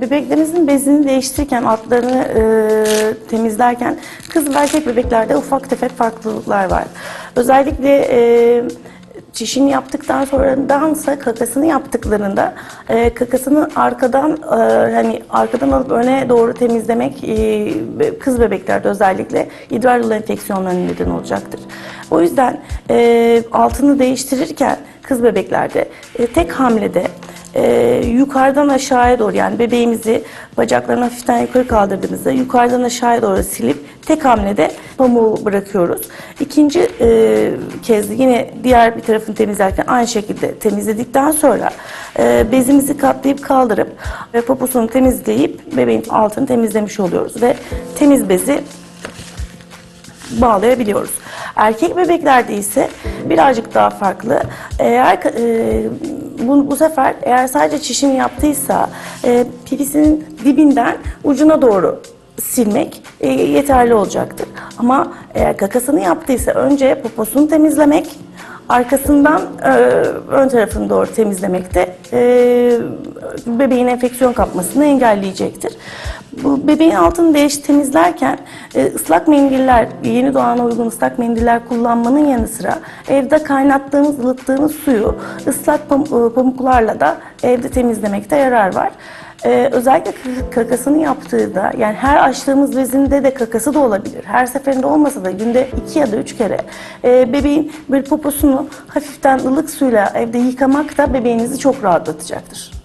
Bebeklerinizin bezini değiştirirken, altlarını e, temizlerken kız ve erkek bebeklerde ufak tefek farklılıklar var. Özellikle e, çişini yaptıktan sonra dansa kakasını yaptıklarında e, kakasını arkadan e, hani arkadan alıp öne doğru temizlemek e, kız bebeklerde özellikle idrar yolu enfeksiyonlarının neden olacaktır. O yüzden e, altını değiştirirken kız bebeklerde e, tek hamlede e, yukarıdan aşağıya doğru yani bebeğimizi bacaklarını hafiften yukarı kaldırdığımızda yukarıdan aşağıya doğru silip tek hamlede pamuğu bırakıyoruz. İkinci e, kez yine diğer bir tarafını temizlerken aynı şekilde temizledikten sonra e, bezimizi katlayıp kaldırıp ve poposunu temizleyip bebeğin altını temizlemiş oluyoruz ve temiz bezi bağlayabiliyoruz. Erkek bebeklerde ise birazcık daha farklı. Eğer e, bu, bu sefer eğer sadece çişini yaptıysa e, pipisinin dibinden ucuna doğru silmek e, yeterli olacaktır. Ama eğer kakasını yaptıysa önce poposunu temizlemek, arkasından e, ön tarafını doğru temizlemek de e, bebeğin enfeksiyon kapmasını engelleyecektir. Bu bebeğin altını değiş temizlerken e, ıslak mendiller, yeni doğana uygun ıslak mendiller kullanmanın yanı sıra evde kaynattığımız, ılıttığımız suyu ıslak pam- pamuklarla da evde temizlemekte yarar var. Ee, özellikle kakasını yaptığında yani her açtığımız bezinde de kakası da olabilir. Her seferinde olmasa da günde iki ya da üç kere e, bebeğin bir poposunu hafiften ılık suyla evde yıkamak da bebeğinizi çok rahatlatacaktır.